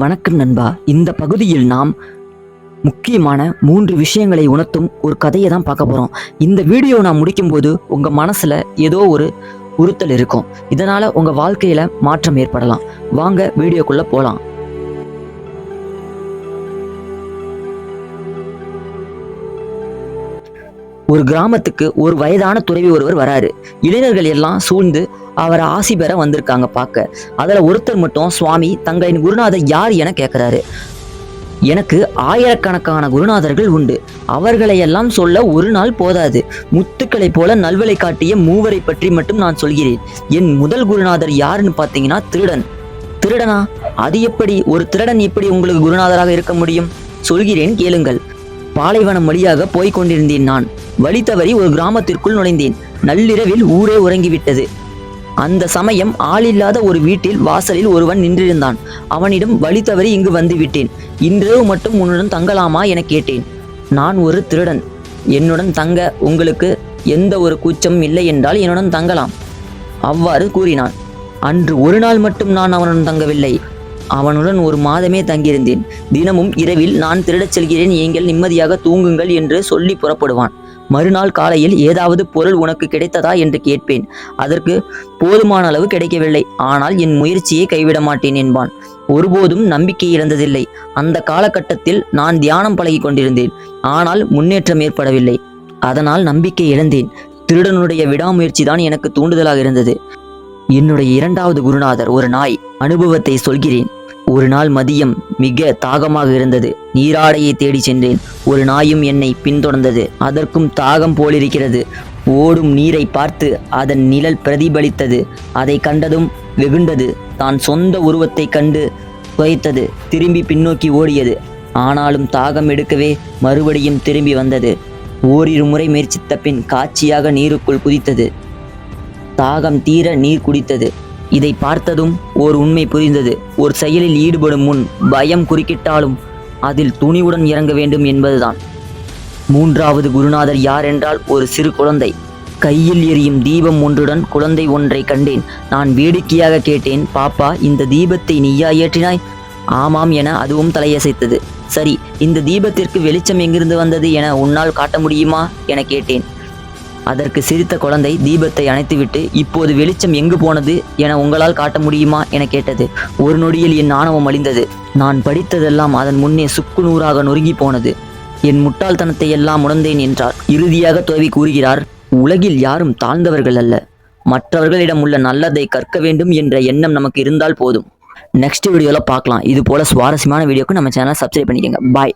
வணக்கம் நண்பா. இந்த பகுதியில் நாம் முக்கியமான மூன்று விஷயங்களை உணர்த்தும் ஒரு கதையை தான் பார்க்க போகிறோம் இந்த வீடியோ நான் முடிக்கும்போது உங்கள் மனசில் ஏதோ ஒரு உறுத்தல் இருக்கும். இதனால் உங்கள் வாழ்க்கையில் மாற்றம் ஏற்படலாம். வாங்க வீடியோக்குள்ளே போகலாம் ஒரு கிராமத்துக்கு ஒரு வயதான துறவி ஒருவர் வராரு. இளைஞர்கள் எல்லாம் சூழ்ந்து அவரை ஆசி பெற வந்திருக்காங்க பார்க்க. அதில் ஒருத்தர் மட்டும் சுவாமி தங்களின் குருநாதர் யார் என கேட்குறாரு எனக்கு ஆயிரக்கணக்கான குருநாதர்கள் உண்டு. அவர்களையெல்லாம் சொல்ல ஒரு நாள் போதாது. முத்துக்களைப் போல நல்வழி காட்டிய மூவரை பற்றி மட்டும் நான் சொல்கிறேன். என் முதல் குருநாதர் யாருன்னு பார்த்தீங்கன்னா திருடன். திருடனா? அது எப்படி? ஒரு திருடன் எப்படி உங்களுக்கு குருநாதராக இருக்க முடியும்? சொல்கிறேன் கேளுங்கள். பாலைவனம் வழியாக போய்க் கொண்டிருந்தேன் நான். வழி தவறி ஒரு கிராமத்திற்குள் நுழைந்தேன். நள்ளிரவில் ஊரே உறங்கிவிட்டது. அந்த சமயம் ஆளில்லாத ஒரு வீட்டில் வாசலில் ஒருவன் நின்றிருந்தான். அவனிடம் வழி தவறி இங்கு வந்து விட்டேன் இன்றிரவு மட்டும் உன்னுடன் தங்கலாமா என கேட்டேன். நான் ஒரு திருடன். என்னுடன் தங்க உங்களுக்கு எந்த ஒரு கூச்சம் இல்லை என்றால் என்னுடன் தங்கலாம். அவ்வாறு கூறினான். அன்று ஒரு நாள் மட்டும் நான் அவனுடன் தங்கவில்லை. அவனுடன் ஒரு மாதமே தங்கியிருந்தேன். தினமும் இரவில் நான் திருடச் செல்கிறேன். நீங்கள் நிம்மதியாக தூங்குங்கள் என்று சொல்லி புறப்படுவான். மறுநாள் காலையில் ஏதாவது பொருள் உனக்கு கிடைத்ததா என்று கேட்பேன். அதற்கு போதுமான அளவு கிடைக்கவில்லை. ஆனால் என் முயற்சியை கைவிட மாட்டேன் என்பான். ஒருபோதும் நம்பிக்கை இழந்ததில்லை. அந்த காலகட்டத்தில் நான் தியானம் பழகிக் கொண்டிருந்தேன். ஆனால் முன்னேற்றம் ஏற்படவில்லை. அதனால் நம்பிக்கை இழந்தேன். திருடனுடைய விடாமுயற்சி தான் எனக்கு தூண்டுதலாக இருந்தது. என்னுடைய இரண்டாவது குருநாதர் ஒரு நாய். அனுபவத்தை சொல்கிறேன். ஒரு நாள் மதியம் மிக தாகமாக இருந்தது. நீராடையை தேடி சென்றேன். ஒரு நாயும் என்னை பின்தொடர்ந்தது. அதற்கும் தாகம் போலிருக்கிறது. ஓடும் நீரை பார்த்து அதன் நிழல் பிரதிபலித்தது. அதை கண்டதும் வெகுண்டது. தான் சொந்த உருவத்தை கண்டு துவைத்தது. திரும்பி பின்னோக்கி ஓடியது. ஆனாலும் தாகம் எடுக்கவே மறுபடியும் திரும்பி வந்தது. ஓரிரு முறை முயற்சித்த பின் காட்சியாக நீருக்குள் குதித்தது. தாகம் தீர நீர் குடித்தது. இதை பார்த்ததும் ஓர் உண்மை புரிந்தது. ஒரு செயலில் ஈடுபடும் முன் பயம் குறுக்கிட்டாலும் அதில் துணிவுடன் இறங்க வேண்டும் என்பதுதான். மூன்றாவது குருநாதர் யார் என்றால் ஒரு சிறு குழந்தை. கையில் எரியும் தீபம் ஒன்றுடன் குழந்தை ஒன்றை கண்டேன். நான் வேடிக்கையாக கேட்டேன் பாப்பா இந்த தீபத்தை நீயா ஏற்றினாய்? ஆமாம் என அதுவும் தலையசைத்தது. சரி இந்த தீபத்திற்கு வெளிச்சம் எங்கிருந்து வந்தது என உன்னால் காட்ட முடியுமா? என கேட்டேன். அதற்கு சிரித்த குழந்தை தீபத்தை அணைத்துவிட்டு இப்போது வெளிச்சம் எங்கு போனது என உங்களால் காட்ட முடியுமா? என கேட்டது. ஒரு நொடியில் என் ஆணவம் அழிந்தது. நான் படித்ததெல்லாம் அதன் முன்னே சுக்கு நூறாக நொறுங்கி போனது. என் முட்டாள்தனத்தை எல்லாம் உணர்ந்தேன் என்றார். இறுதியாக தோவி கூறுகிறார் உலகில் யாரும் தாழ்ந்தவர்கள் அல்ல. மற்றவர்களிடம் உள்ள நல்லதை கற்க வேண்டும் என்ற எண்ணம் நமக்கு இருந்தால் போதும். நெக்ஸ்ட் வீடியோவில் பார்க்கலாம். இது போல சுவாரஸ்யமான வீடியோக்கு நம்ம சேனலை சப்ஸ்கிரைப் பண்ணிக்கோங்க. பாய்